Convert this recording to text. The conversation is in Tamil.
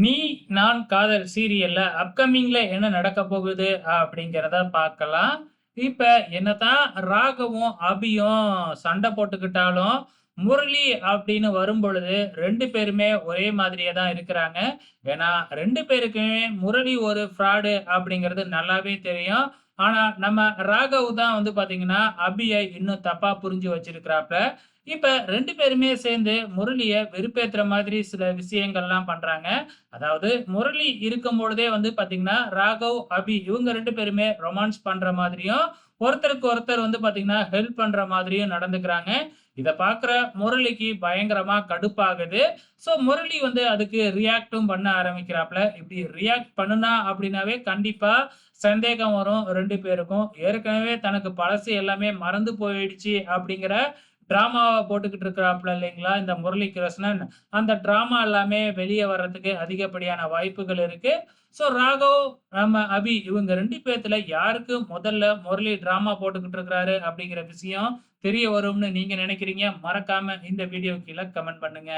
நீ நான் காதல் சீரியல்ல அப்கமிங்ல என்ன நடக்க போகுது அப்படிங்கிறத பார்க்கலாம். இப்ப என்னதான் ராகவும், அபியும் சண்டை போட்டுக்கிட்டாலும், முரளி அப்படின்னு வரும்பொழுது ரெண்டு பேருமே ஒரே மாதிரியே தான் இருக்கிறாங்க. ஏன்னா ரெண்டு பேருக்குமே முரளி ஒரு ஃப்ராடு அப்படிங்கிறது நல்லாவே தெரியும். ஆனா நம்ம ராகவ் தான் வந்து பாத்தீங்கன்னா அபியை இன்னும் தப்பா புரிஞ்சு வச்சிருக்கிறாப்ல. இப்ப ரெண்டு பேருமே சேர்ந்து முரளிய வெறுப்பேத்துற மாதிரி சில விஷயங்கள்லாம் பண்றாங்க. அதாவது முரளி இருக்கும்பொழுதே வந்து பார்த்தீங்கன்னா, ராகவ், அபி இவங்க ரெண்டு பேருமே ரொமான்ஸ் பண்ற மாதிரியும், ஒருத்தருக்கு ஒருத்தர் வந்து பாத்தீங்கன்னா ஹெல்ப் பண்ற மாதிரியும் நடந்துக்கிறாங்க. இதை பார்க்குற முரளிக்கு பயங்கரமா கடுப்பாகுது. ஸோ முரளி வந்து அதுக்கு ரியாக்ட்டும் பண்ண ஆரம்பிக்கிறாப்ல. இப்படி ரியாக்ட் பண்ணுனா அப்படின்னாவே கண்டிப்பா சந்தேகம் வரும் ரெண்டு பேருக்கும். ஏற்கனவே தனக்கு பழசு எல்லாமே மறந்து போயிடுச்சு அப்படிங்கிற ட்ராமாவை போட்டுக்கிட்டு இருக்கிறாப்ல இல்லைங்களா, இந்த முரளி கிருஷ்ணன். அந்த டிராமா எல்லாமே வெளியே வர்றதுக்கு அதிகப்படியான வாய்ப்புகள் இருக்கு. ஸோ ராகவ், நம்ம அபி இவங்க ரெண்டு பேர்த்துல யாருக்கு முதல்ல முரளி டிராமா போட்டுக்கிட்டு இருக்கிறாரு அப்படிங்கிற விஷயம் தெரிய வரும்னு நீங்க நினைக்கிறீங்க? மறக்காம இந்த வீடியோ கீழே கமெண்ட் பண்ணுங்க.